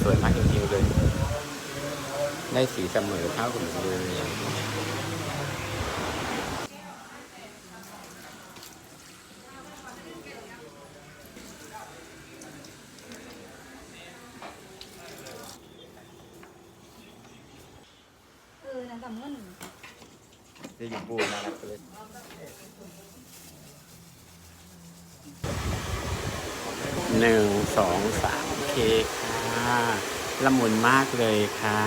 สวยมากจริงๆเลย ได้สีเสมอเท่ากันเลยเออนั่นทำเงินจะอยู่บูนารักเลยหนึ่งสองสามเคค่ะ ละมุนมากเลยค่ะ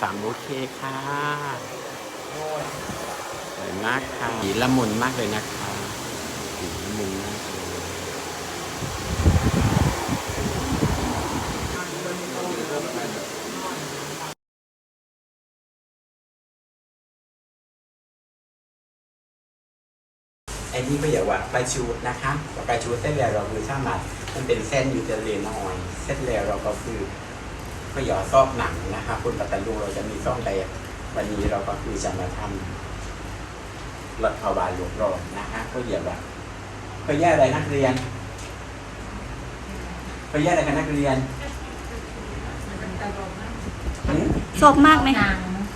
สามโอเคค่ะสวยมากค่ะสีละมุนมากเลยนะคะสีละมุนมากเลย ไอ้นี่ก็อย่าว่าประชูดนะคะประชูดเส้นแล้วเราคือช่างหนักมันเป็นเส้นยูเทเลนอยด์เส้นแล้วเราก็คือก็หยอซอกหนังนะคะคุณปัตตาลูเราจะมีซอกใดวันนี้เราก็คือจะมาทำลดภาวะโลกร้อนนะคะก็อย่าว่าก็แย่อะไรนักเรียนก็แย่อะไรกันนักเรียนหืมชอบมากไหม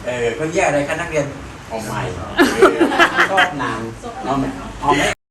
เออก็แย่อะไรคะนักเรียนเอาใหม่ชอบนางเอาไหม เอาไหม